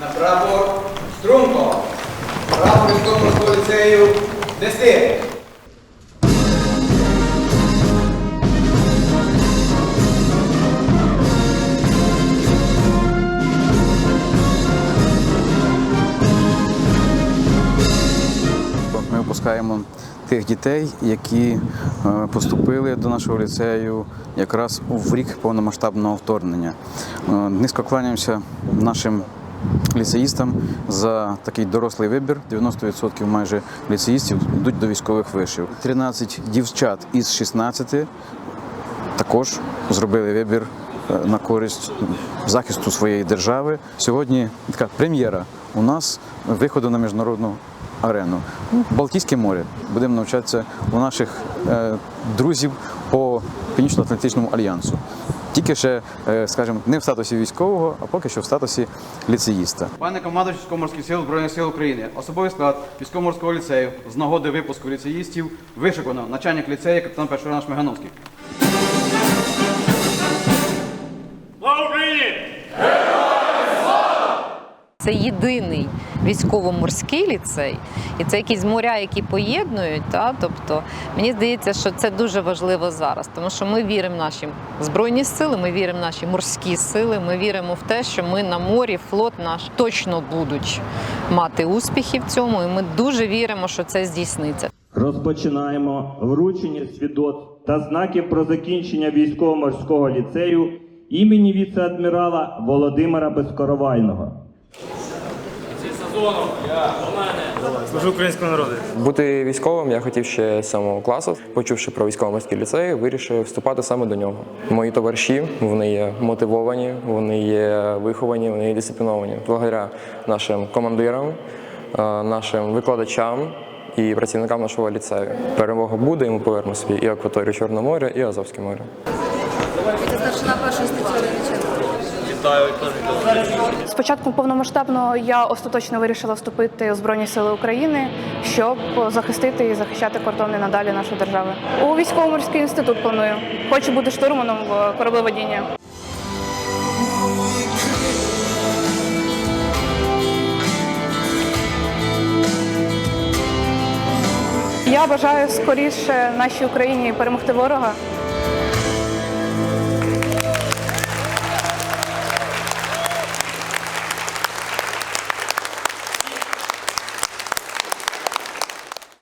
На прапор струнко. Прапор військово-морського ліцею нести. Ми випускаємо тих дітей, які е, поступили до нашого ліцею якраз в рік повномасштабного вторгнення. Е, Низько кланяємося нашим ліцеїстам за такий дорослий вибір. 90% майже ліцеїстів йдуть до військових вишів. 13 дівчат із 16 також зробили вибір е, на користь захисту своєї держави. Сьогодні така прем'єра у нас виходу на міжнародну арену. Ну, Балтійське море. Будемо навчатися у наших е, друзів по Північно-Атлантичному альянсу. Тільки ще, е, скажімо, не в статусі військового, а поки що в статусі ліцеїста. Пане командуючий військово-морських сил Збройних сил України, особовий склад військово-морського ліцею з нагоди випуску ліцеїстів вишикано начальник ліцею капітан першого рана Шмигановський. Слава Україні! Це єдиний військово-морський ліцей, і це якісь моря, які поєднують. Та? Тобто мені здається, що це дуже важливо зараз, тому що ми віримо в наші збройні сили, ми віримо в наші морські сили. Ми віримо в те, що ми на морі, флот наш точно будуть мати успіхи в цьому, і ми дуже віримо, що це здійсниться. Розпочинаємо вручення свідоцтв та знаків про закінчення військово-морського ліцею імені віце-адмірала Володимира Безкоровайного. Служу українському народу. Бути військовим я хотів ще з самого класу. Почувши про військово-морський ліцей, вирішив вступати саме до нього. Мої товариші вони є мотивовані, вони є виховані, вони є дисципліновані. Благодаря нашим командирам, е, нашим викладачам і працівникам нашого ліцею. Перемога буде, і ми повернемо собі і акваторію Чорного моря, і Азовське море. Старшина першої статті Левіченко. З повномасштабного я остаточно вирішила вступити у Збройні Сили України, щоб захистити і захищати кордони надалі нашої держави. У військово-морський інститут планую. Хочу бути штурманом в кораблеводінні. Я бажаю скоріше нашій Україні перемогти ворога